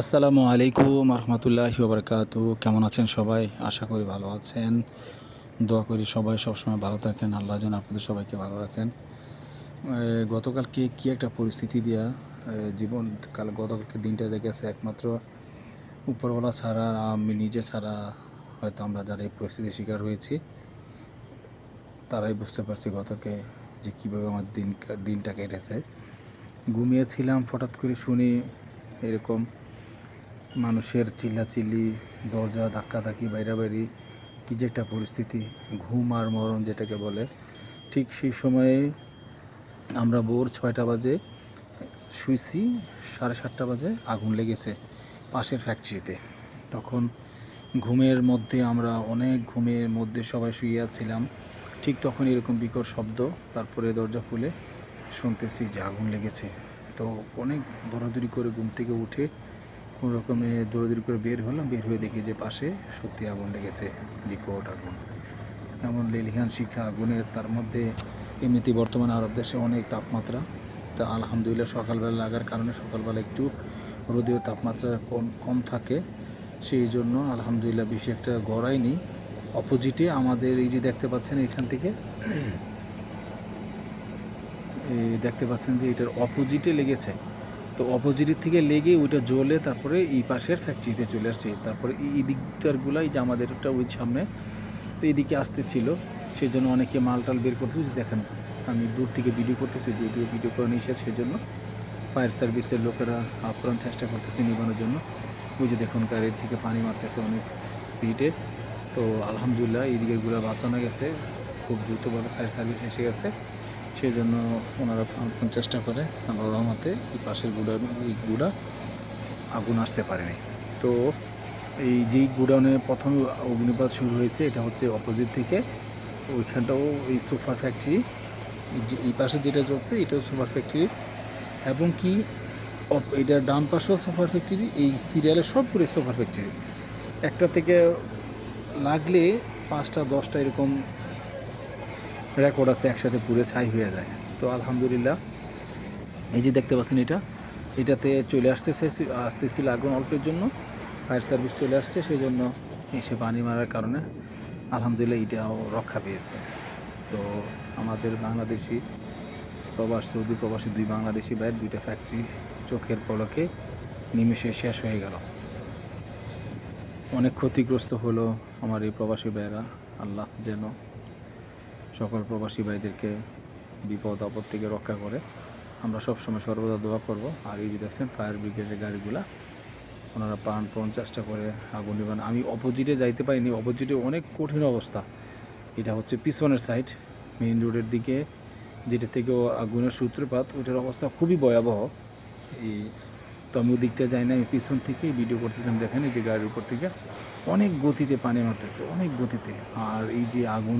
আসসালামু আলাইকুম রহমতুল্লাহ বারকাত কেমন আছেন সবাই? আশা করি ভালো আছেন। দোয়া করি সবাই সবসময় ভালো থাকেন। আল্লাহ যেন আপনাদের সবাইকে ভালো রাখেন। গতকালকে কী একটা পরিস্থিতি দিয়া জীবন, কাল, গতকালকে দিনটা যে গেছে একমাত্র উপরওয়ালা ছাড়া আমি নিজে ছাড়া, হয়তো আমরা যারা এই পরিস্থিতির শিকার হয়েছি, তারাই বুঝতে পারছি গতকে যে কীভাবে আমার দিন, দিনটা কেটেছে। ঘুমিয়েছিলাম, হঠাৎ করে শুনি এরকম মানুষের চিল্লাচিল্লি, দরজা ধাক্কাধাক্কি বাইরাবাড়ি কী যে একটা পরিস্থিতি, ঘুম আর মরণ যেটাকে বলে। ঠিক সেই সময়ে আমরা ভোর ছয়টা বাজে শুইছি, সাড়ে সাতটা বাজে আগুন লেগেছে পাশের ফ্যাক্টরিতে তখন ঘুমের মধ্যে আমরা অনেক ঘুমের মধ্যে সবাই শুয়েছিলাম ঠিক তখন এরকম বিকট শব্দ, তারপরে দরজা খুলে শুনতেছি যে আগুন লেগেছে। তো অনেক দৌড়াদৌড়ি করে ঘুম থেকে উঠে কোনো রকমে দৌড়াদৌড়ি করে বের হলাম, বের হয়ে দেখি যে পাশে সত্যি আগুন লেগেছে, বিকট আগুন। এমন লেলিহান শিক্ষা আগুনের, তার মধ্যে এমনিতেই বর্তমানে আরব দেশে অনেক তাপমাত্রা। তা আলহামদুলিল্লাহ সকালবেলা লাগার কারণে সকালবেলা একটু রোদের তাপমাত্রা কম কম থাকে। সেই জন্য আলহামদুলিল্লাহ বেশি একটা গড়ায়নি। অপোজিটে আমাদের এই যে দেখতে পাচ্ছেন এখান থেকে দেখতে পাচ্ছেন যে এটার অপোজিটে লেগেছে। তো অপোজিটের থেকে লেগে ওইটা জ্বলে তারপরে এই পাশের ফ্যাক্টরিতে চলে আসছে। তারপরে এই দিকটারগুলাই যে আমাদেরটা ওই সামনে, তো এদিকে আসতেছিল। সেই জন্য অনেকে মাল টাল বের করতে হচ্ছে দেখেন, আমি দূর থেকে ভিডিও করতেছি, যদিও ভিডিও করে এসেছে সেই জন্য ফায়ার সার্ভিসের লোকেরা আপ্রাণ চেষ্টা করতেছে নিবানোর জন্য। ওই যে দেখুন, গাড়ির থেকে পানি মারতেছে অনেক স্পিডে তো আলহামদুলিল্লাহ, এই দিকেরগুলো বাঁচানো গেছে। খুব দ্রুতভাবে ফায়ার সার্ভিস এসে গেছে। সেই জন্য ওনারা চেষ্টা করে আল্লাহ রহমতে এই পাশের গুড়া এই গুড়া আগুন আসতে পারেনি। তো এই যেই গুডাউনে প্রথম অগ্নিপাত শুরু হয়েছে, এটা হচ্ছে অপোজিট থেকে। ওইখানটাও এই সুপার ফ্যাক্টরি এই পাশে যেটা চলছে, এটাও সুপার ফ্যাক্টরি এবং কি এটার ডান পাশেও সুপার ফ্যাক্টরি এই সিরিয়ালের সবগুলো সুপার ফ্যাক্টরি একটা থেকে লাগলে পাঁচটা, দশটা এরকম রেকর্ড আছে, একসাথে পুরে ছাই হয়ে যায়। তো আলহামদুলিল্লাহ, এই যে দেখতে পাচ্ছেন এটা, এটাতে চলে আসতেছে, আসতেছিল আগুন অল্পের জন্য ফায়ার সার্ভিস চলে আসছে সেই জন্য এসে পানি মারার কারণে আলহামদুলিল্লাহ এটাও রক্ষা পেয়েছে। তো আমাদের বাংলাদেশি প্রবাস, সৌদি প্রবাসী দুই বাংলাদেশি ভাইয়ের দুইটা ফ্যাক্টরি চোখের পলকে নিমেষে শেষ হয়ে গেল। অনেক ক্ষতিগ্রস্ত হলো আমার এই প্রবাসী ভাইয়েরা, আল্লাহ যেন সকল প্রবাসী ভাইদেরকে বিপদ, আপদ থেকে রক্ষা করে আমরা সবসময় সর্বদা দোয়া করব। আর এই যে দেখছেন, ফায়ার ব্রিগেডের গাড়িগুলা, ওনারা প্রাণপণ চেষ্টা করে আগুন নিবান আমি অপোজিটে যাইতে পারিনি, অপোজিটে অনেক কঠিন অবস্থা। এটা হচ্ছে পিছনের সাইড মেইন রোডের দিকে, যেটা থেকে আগুনের সূত্রপাত, ওইটার অবস্থা খুবই ভয়াবহ। এই তো আমি ওদিকটা যাই না আমি পিছন থেকে ভিডিও করতেছিলাম, দেখেন এই যে গাড়ির উপর থেকে। অনেক গতিতে পানি মারতেছে, অনেক গতিতে। আর এই যে আগুন